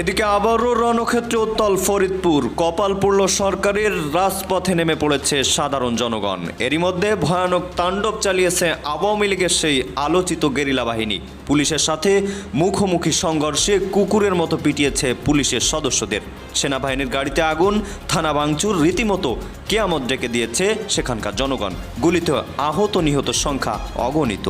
এদিকে আবারও রণক্ষেত্রে উত্তল ফরিদপুর। কপাল পড়ল সরকারের রাজপথে নেমে পড়েছে সাধারণ জনগণ। এরই মধ্যে ভয়ানক তাণ্ডব চালিয়েছে আওয়ামী লীগের সেই আলোচিত গেরিলা বাহিনী। পুলিশের সাথে মুখোমুখি সংঘর্ষে কুকুরের মতো পিটিয়েছে পুলিশের সদস্যদের। সেনাবাহিনীর গাড়িতে আগুন, থানা ভাঙচুর, রীতিমতো কেয়ামত ডেকে দিয়েছে সেখানকার জনগণ। গুলিতে আহত নিহত সংখ্যা অগণিত।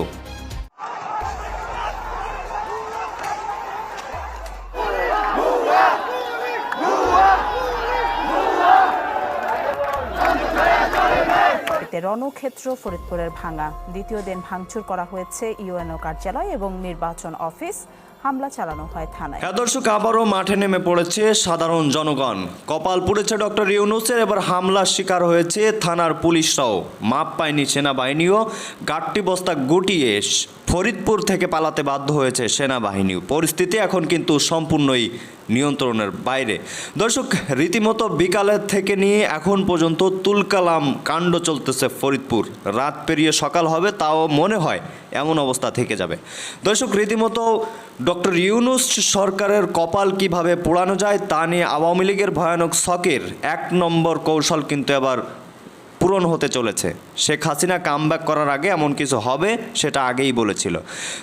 এতে রণক্ষেত্র, ফরিদপুরের ভাঙা। দ্বিতীয় দিন ভাঙচুর করা হয়েছে ইউএনও কার্যালয় এবং নির্বাচন অফিস। হামলা চালানো হয় থানায়। হ্যাঁ আবারও মাঠে নেমে পড়েছে সাধারণ জনগণ। কপাল পুড়েছে ডক্টর ইউনুসের, এবার হামলার শিকার হয়েছে থানার পুলিশরাও। মাপ পায়নি সেনাবাহিনীও। গাট্টি বস্তা গুটিয়ে ফরিদপুর থেকে পালাতে বাধ্য হয়েছে সেনাবাহিনীও পরিস্থিতি এখন কিন্তু সম্পূর্ণই নিয়ন্ত্রণের বাইরে। দর্শক, রীতিমতো বিকালের থেকে নিয়ে এখন পর্যন্ত তুলকালাম কাণ্ড চলতেছে ফরিদপুর। রাত পেরিয়ে সকাল হবে, তাও মনে হয় এমন অবস্থা থেকে যাবে। দর্শক, রীতিমতো ডক্টর ইউনুস সরকারের কপাল কীভাবে পোড়ানো যায় তা নিয়ে আওয়ামী লীগের ভয়ানক শকের এক নম্বর কৌশল কিন্তু এবার পূরণ হতে চলেছে। শেখ হাসিনা কামব্যাক করার আগে এমন কিছু হবে সেটা আগেই বলেছিল।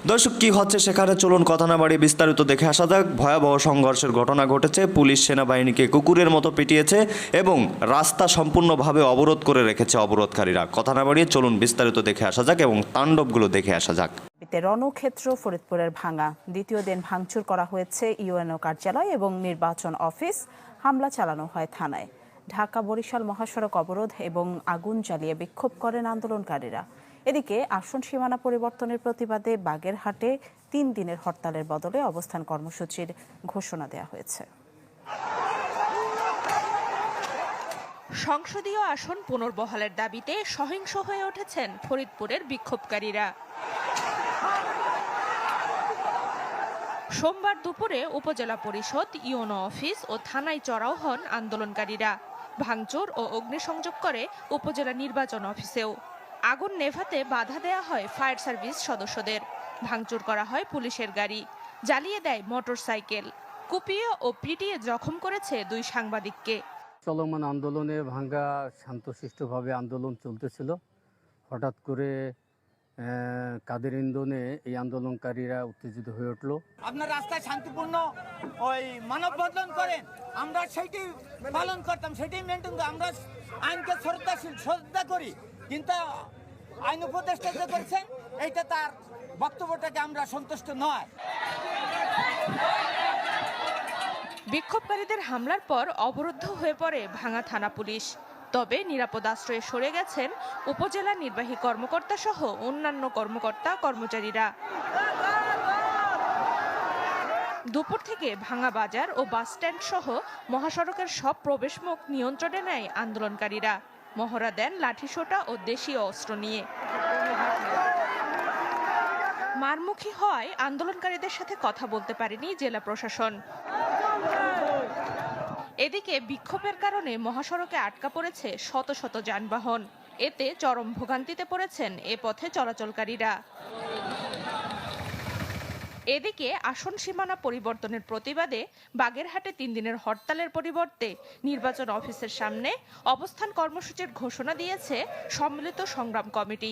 দর্শক, কি হচ্ছে সেখানে? চলুন কথা না বাড়িয়ে বিস্তারিত দেখে আসা যাক। ভয়াবহ সংঘর্ষের ঘটনা ঘটেছে। পুলিশ সেনাবাহিনীকে কুকুরের মতো পিটিয়েছে এবং রাস্তা সম্পূর্ণভাবে অবরোধ করে রেখেছে অবরোধকারীরা। কথা না বাড়িয়ে চলুন বিস্তারিত দেখে আসা যাক এবং তাণ্ডবগুলো দেখে আসা যাক। রণক্ষেত্র ফরিদপুরের ভাঙা। দ্বিতীয় দিন ভাঙচুর করা হয়েছে ইউএনও কার্যালয় এবং নির্বাচন অফিস। হামলা চালানো হয় থানায়। ঢাকা বরিশাল মহাসড়ক অবরোধ এবং আগুন জ্বালিয়ে বিক্ষোভ করেন আন্দোলনকারীরা। এদিকে আসন সীমানা পরিবর্তনের প্রতিবাদে বাগেরহাটে তিন দিনের হরতালের বদলে অবস্থান কর্মসূচির ঘোষণা দেওয়া হয়েছে। সংসদীয় আসন পুনর্বহালের দাবিতে সহিংস হয়ে উঠেছেন ফরিদপুরের বিক্ষোভকারীরা। সোমবার দুপুরে উপজেলা পরিষদ, ইউনো অফিস ও থানায় চড়াও হন আন্দোলনকারীরা। ভাঙচুর ও অগ্নিসংযোগ করে উপজেলা নির্বাচন অফিসেও। আগুন নেভাতে বাধা দেয়া হয় ফায়ার সার্ভিস সদস্যদের। ভাঙচুর করা হয় পুলিশের গাড়ি। জ্বালিয়ে দেয় মোটর সাইকেল কুপিয়ে ও পিটিয়ে জখম করেছে দুই সাংবাদিককে। চলমান আন্দোলনে ভাঙ্গা শান্তশিষ্টভাবে আন্দোলন চলতেছিল। হঠাৎ করে কাদের ইন্ধনে এই আন্দোলনকারীরা উত্তেজিত হয়ে উঠল? আপনার রাস্তায় শান্তিপূর্ণ ওই মানব বদলন করেন আমরা সেইটি পালন করতাম সেটাই মেনটেন আমরা আইনকে শ্রদ্ধাশীল শ্রদ্ধা করি কিন্তু আইন উপদেষ্টা যে করেছেন এইটা তার বক্তব্যটাকে আমরা সন্তুষ্ট নয়। বিক্ষোভকারীদের হামলার পর অবরুদ্ধ হয়ে পড়ে ভাঙা থানা পুলিশ। তবে নিরাপদ আশ্রয়ে সরে গেছেন উপজেলা নির্বাহী কর্মকর্তা সহ অন্যান্য কর্মকর্তা কর্মচারীরা। দুপুর থেকে ভাঙা বাজার ও বাসস্ট্যান্ড সহ মহাসড়কের সব প্রবেশমুখ নিয়ন্ত্রণে নেয় আন্দোলনকারীরা। মহড়া দেন লাঠিসোঁটা ও দেশীয় অস্ত্র নিয়ে। মারমুখী হয় আন্দোলনকারীদের সাথে কথা বলতে পারেনি জেলা প্রশাসন। এদিকে বিক্ষোভের কারণে মহাসড়কে আটকা পড়েছে শত শত যানবাহন। এতে চরম ভোগান্তিতে পড়েছেন এ পথে চলাচলকারীরা। এদিকে আসন সীমানা পরিবর্তনের প্রতিবাদে বাগেরহাটে তিন দিনের হরতালের পরিবর্তে নির্বাচন অফিসের সামনে অবস্থান কর্মসূচির ঘোষণা দিয়েছে সম্মিলিত সংগ্রাম কমিটি।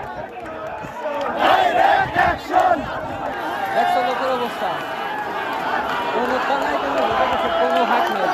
দেখছ লোকের অবস্থা কোনো থানায় কোনো কোনো হাত নেই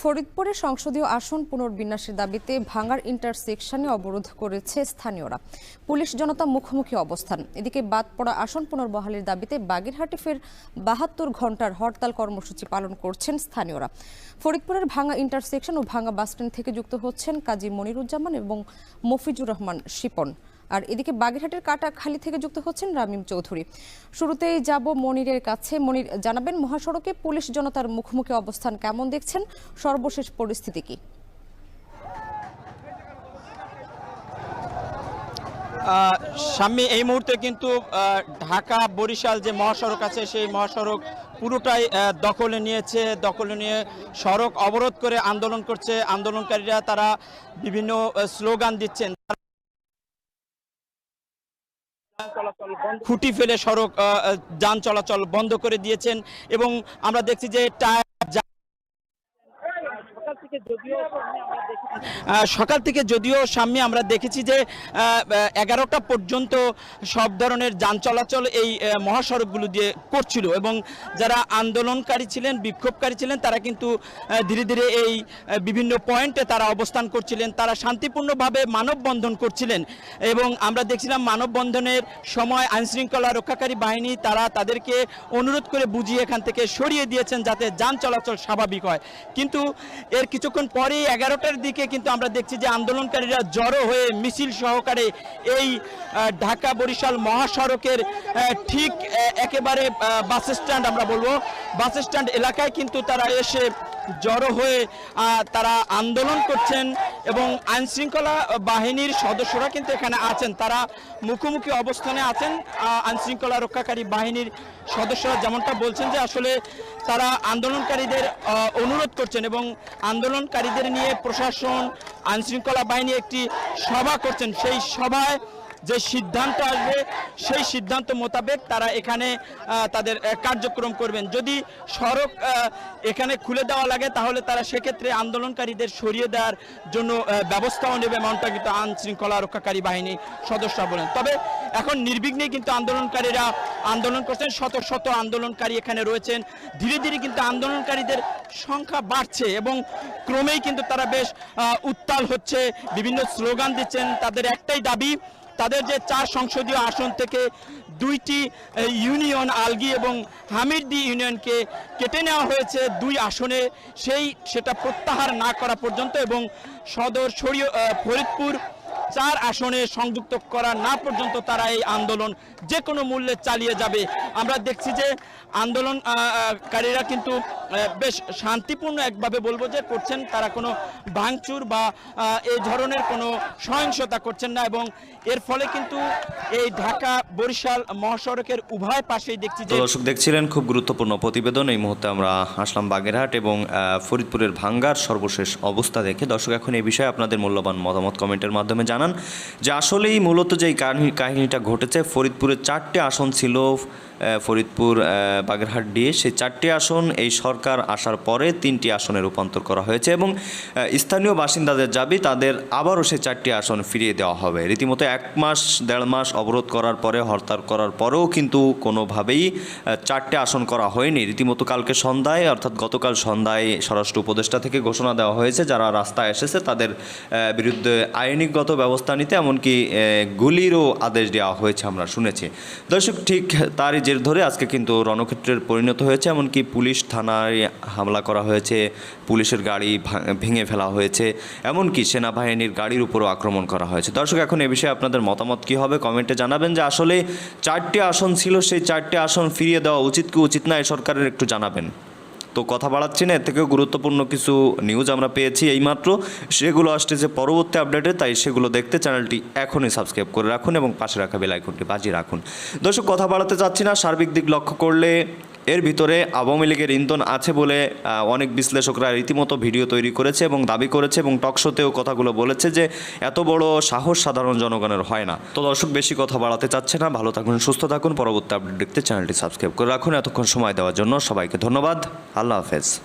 ফরিদপুরে সংসদীয় আসন পুনর্বিন্যাসের দাবিতে ভাঙার ইন্টারসেকশনে অবরোধ করেছে স্থানীয়রা। পুলিশ জনতা মুখোমুখি অবস্থান। এদিকে বাদ পড়া আসন পুনর্বহালের দাবিতে বাগেরহাটে ফের বাহাত্তর ঘণ্টার হরতাল কর্মসূচি পালন করছেন স্থানীয়রা। ফরিদপুরের ভাঙা ইন্টারসেকশন ও ভাঙা বাসস্ট্যান্ড থেকে যুক্ত হচ্ছেন কাজী মনিরুজ্জামান এবং মফিজুর রহমান শিপন। আর এদিকে বাগেরহাটের কাটাখালী থেকে যুক্ত হচ্ছেন রামিম চৌধুরী। শুরুতেই যাব মনিরের কাছে। মনির, জানাবেন মহাসড়কে পুলিশ জনতার মুখোমুখি অবস্থান কেমন দেখছেন? সর্বশেষ পরিস্থিতি কি? সামনে এই মুহূর্তে কিন্তু ঢাকা বরিশাল যে মহাসড়ক আছে, সেই মহাসড়ক পুরোটাই দখলে নিয়েছে। দখলে নিয়ে সড়ক অবরোধ করে আন্দোলন করছে। আন্দোলনকারীরা তারা বিভিন্ন স্লোগান দিচ্ছেন। খুঁটি ফেলে সড়ক যান চলাচল বন্ধ করে দিয়েছেন এবং আমরা দেখছি যে টায়ার সকাল থেকে যদিও সামনে আমরা দেখেছি যে এগারোটা পর্যন্ত সব ধরনের যান চলাচল এই মহাসড়কগুলো দিয়ে করছিল এবং যারা আন্দোলনকারী ছিলেন, বিক্ষোভকারী ছিলেন, তারা কিন্তু ধীরে ধীরে এই বিভিন্ন পয়েন্টে তারা অবস্থান করছিলেন। তারা শান্তিপূর্ণভাবে মানববন্ধন করছিলেন এবং আমরা দেখছিলাম মানববন্ধনের সময় আইনশৃঙ্খলা রক্ষাকারী বাহিনী, তারা তাদেরকে অনুরোধ করে বুঝিয়ে এখান থেকে সরিয়ে দিয়েছেন যাতে যান চলাচল স্বাভাবিক হয়। কিন্তু এর কিছুক্ষণ পরেই এগারোটার দিকে কিন্তু আমরা দেখছি যে আন্দোলনকারীরা জড়ো হয়ে মিছিল সহকারে এই ঢাকা বরিশাল মহাসড়কের ঠিক একেবারে বাস স্ট্যান্ড আমরা বলব। বাস স্ট্যান্ড এলাকায় কিন্তু তারা এসে জড়ো হয়ে তারা আন্দোলন করছেন। এবং আইন শৃঙ্খলা বাহিনীর সদস্যরা কিন্তু এখানে আছেন। তারা মুখোমুখি অবস্থানে আছেন। আইন শৃঙ্খলা রক্ষাকারী বাহিনীর সদস্যরা যেমনটা বলছেন যে আসলে তারা আন্দোলনকারীদের অনুরোধ করছেন এবং আন্দোলনকারীদের নিয়ে প্রশাসন আইন শৃঙ্খলা বাহিনী একটি সভা করছেন। সেই সভায় যে সিদ্ধান্ত আসবে, সেই সিদ্ধান্ত মোতাবেক তারা এখানে তাদের কার্যক্রম করবেন। যদি সড়ক এখানে খুলে দেওয়া লাগে, তাহলে তারা সেক্ষেত্রে আন্দোলনকারীদের সরিয়ে দেওয়ার জন্য ব্যবস্থাও নেবে এমনটা কিন্তু আইন শৃঙ্খলা রক্ষাকারী বাহিনী সদস্যরা বলেন। তবে এখন নির্বিঘ্নে কিন্তু আন্দোলনকারীরা আন্দোলন করছেন, শত শত আন্দোলনকারী এখানে রয়েছেন। ধীরে ধীরে কিন্তু আন্দোলনকারীদের সংখ্যা বাড়ছে এবং ক্রমেই কিন্তু তারা বেশ উত্তাল হচ্ছে। বিভিন্ন স্লোগান দিচ্ছেন। তাদের একটাই দাবি তাদের যে চার সংসদীয় আসন থেকে দুইটি ইউনিয়ন, আলগি এবং হামিরদি ইউনিয়নকে কেটে নেওয়া হয়েছে দুই আসনে। সেই সেটা প্রত্যাহার না করা পর্যন্ত এবং সদর শরীয় ফরিদপুর চার আসনে সংযুক্ত করা না পর্যন্ত তারা এই আন্দোলন যে কোনো মূল্যে চালিয়ে যাবে। আমরা দেখছি যে আন্দোলনকারীরা কিন্তু বেশ শান্তিপূর্ণ একভাবে বলব যে করছেন। তারা কোনো ভাঙচুর বা এই ধরনের কোনো সহিংসতা করছেন না এবং এর ফলে কিন্তু এই ঢাকা বরিশাল মহাসড়কের উভয় পাশেই দেখছি যে দর্শক দেখছিলেন, খুব গুরুত্বপূর্ণ প্রতিবেদন। এই মুহূর্তে আমরা আসলাম বাগেরহাট এবং ফরিদপুরের ভাঙ্গার সর্বশেষ অবস্থা দেখে। দর্শক, এখন এই বিষয়ে আপনাদের মূল্যবান মতামত কমেন্টের মাধ্যমে জানান যে আসলেই মূলত যে কাহিনী কাহিনীটা ঘটেছে ফরিদপুরের চারটে আসন ছিল ফরিদপুর বাগেরহাট দিয়ে সেই চারটি আসন এই সরকার আসার পরে তিনটি আসনে রূপান্তর করা হয়েছে এবং স্থানীয় বাসিন্দাদের দাবি তাদের আবারও সেই চারটি আসন ফিরিয়ে দেওয়া হবে। রীতিমতো এক মাস, দেড় মাস অবরোধ করার পরে, হরতাল করার পরেও কিন্তু কোনোভাবেই চারটে আসন করা হয়নি। রীতিমতো কালকে সন্ধ্যায়, অর্থাৎ গতকাল সন্ধ্যায় স্বরাষ্ট্র উপদেষ্টা থেকে ঘোষণা দেওয়া হয়েছে, যারা রাস্তায় এসেছে তাদের বিরুদ্ধে আইনিগত ব্যবস্থা নিতে, এমনকি গুলিরও আদেশ দেওয়া হয়েছে আমরা শুনেছি। দর্শক, ঠিক তারই জের ধরে আজকে কিন্তু রণক্ষেত্রের পরিণত হয়েছে, এমনকি পুলিশ থানায় হামলা করা হয়েছে, পুলিশের গাড়ি ভেঙে ফেলা হয়েছে, এমনকি সেনাবাহিনীর গাড়ির উপরও আক্রমণ করা হয়েছে। দর্শক, এখন এ বিষয়ে আপনাদের মতামত কী হবে কমেন্টে জানাবেন, যে আসলে চারটি আসন ছিল, সেই চারটি আসন ফিরিয়ে দেওয়া উচিত কি উচিত না, এ সরকারের একটু জানাবেন। তো কথা বাড়াচ্ছি না, এর থেকেও গুরুত্বপূর্ণ কিছু নিউজ আমরা পেয়েছি এইমাত্র। সেগুলো আসছে যে পরবর্তী আপডেটে তাই সেগুলো দেখতে চ্যানেলটি এখনই সাবস্ক্রাইব করে রাখুন এবং পাশে রাখা বেলাইকনটি বাজিয়ে রাখুন। দর্শক, কথা বাড়াতে চাচ্ছি না, সার্বিক দিক লক্ষ্য করলে এর ভিতরে আওয়ামী লীগের ইন্ধন আছে বলে অনেক বিশ্লেষকরা রীতিমতো ভিডিও তৈরি করেছে এবং দাবি করেছে এবং টকশোতেও কথাগুলো বলেছে যে এত বড় সাহস সাধারণ জনগণের হয় না। তো দর্শক, বেশি কথা বাড়াতে চাচ্ছে না। ভালো থাকুন, সুস্থ থাকুন। পরবর্তী আপডেট দেখতে চ্যানেলটি সাবস্ক্রাইব করে রাখুন। এতক্ষণ সময় দেওয়ার জন্য সবাইকে ধন্যবাদ। আল্লাহ হাফেজ।